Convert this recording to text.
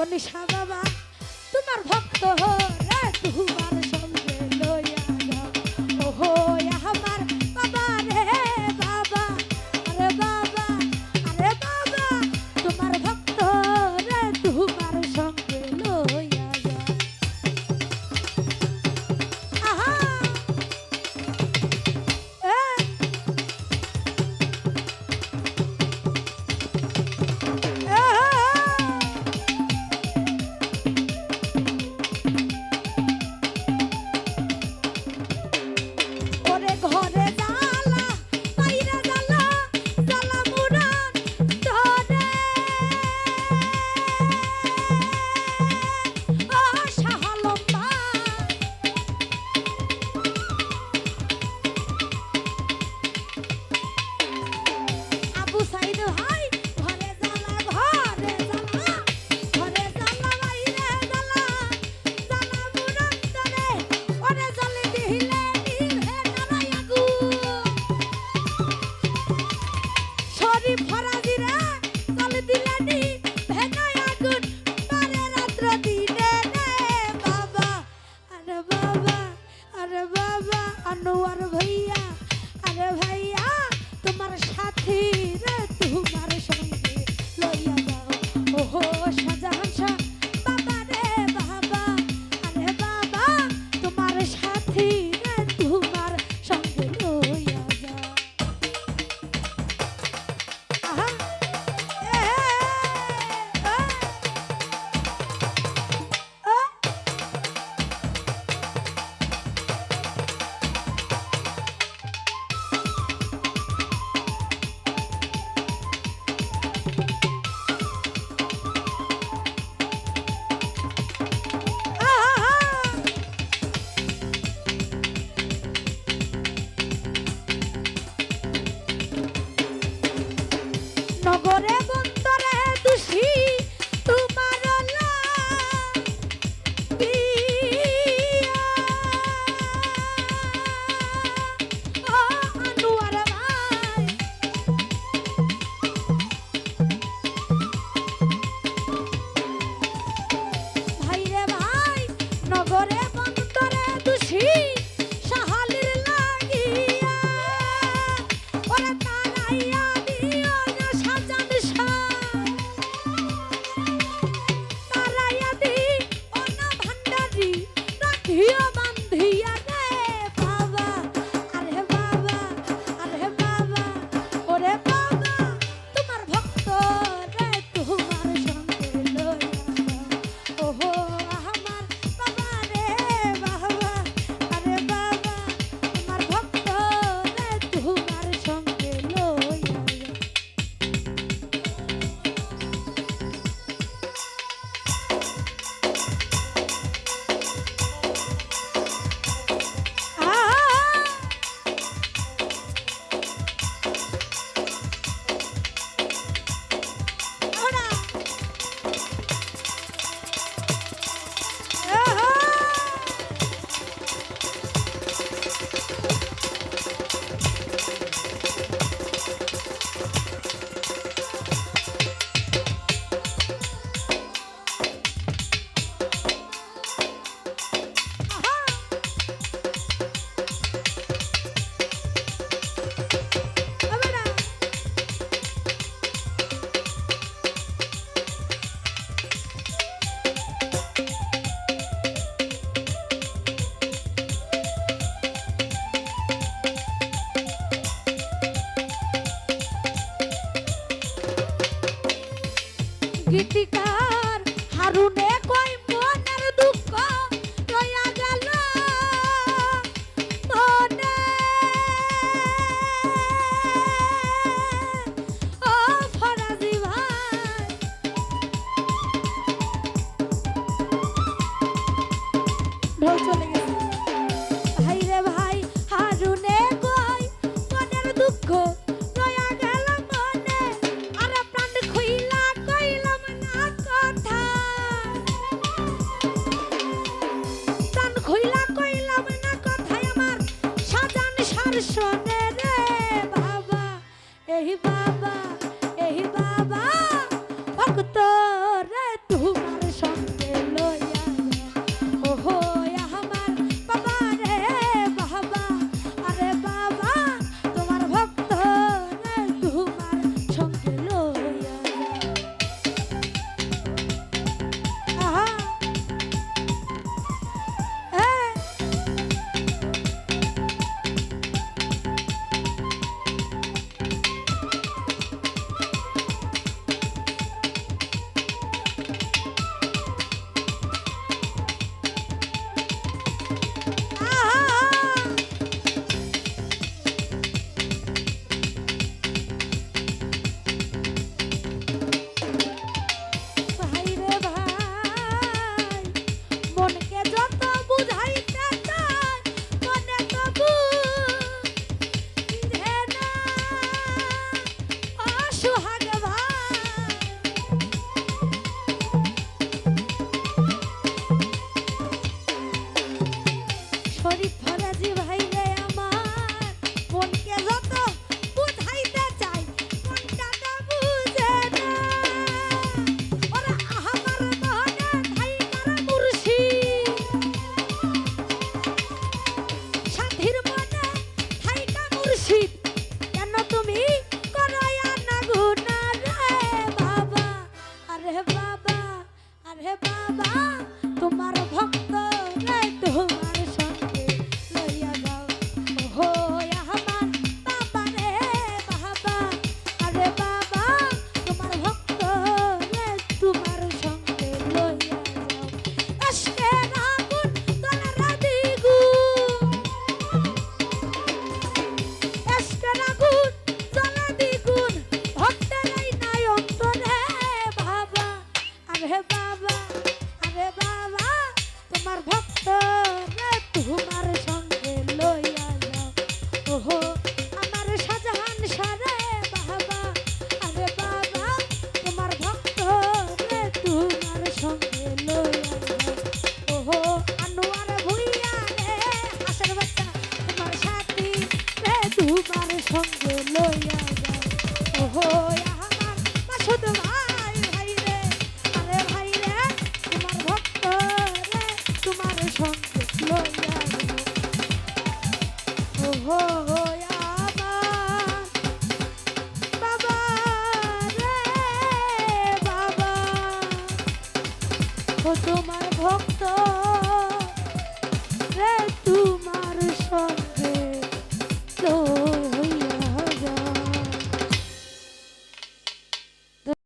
কনিষা বাবা তোমার ভক্ত হো রে গীতিকার হারুনে কই মনের দুঃখ রয়া গেল। মনে ও ফরাজি ভাই। ঢোল চলে গেছে। ভাই রে ভাই, হারুনে কই মনের দুঃখ এই বাবা এই বাবা ভক্ত তোমার ভক্ত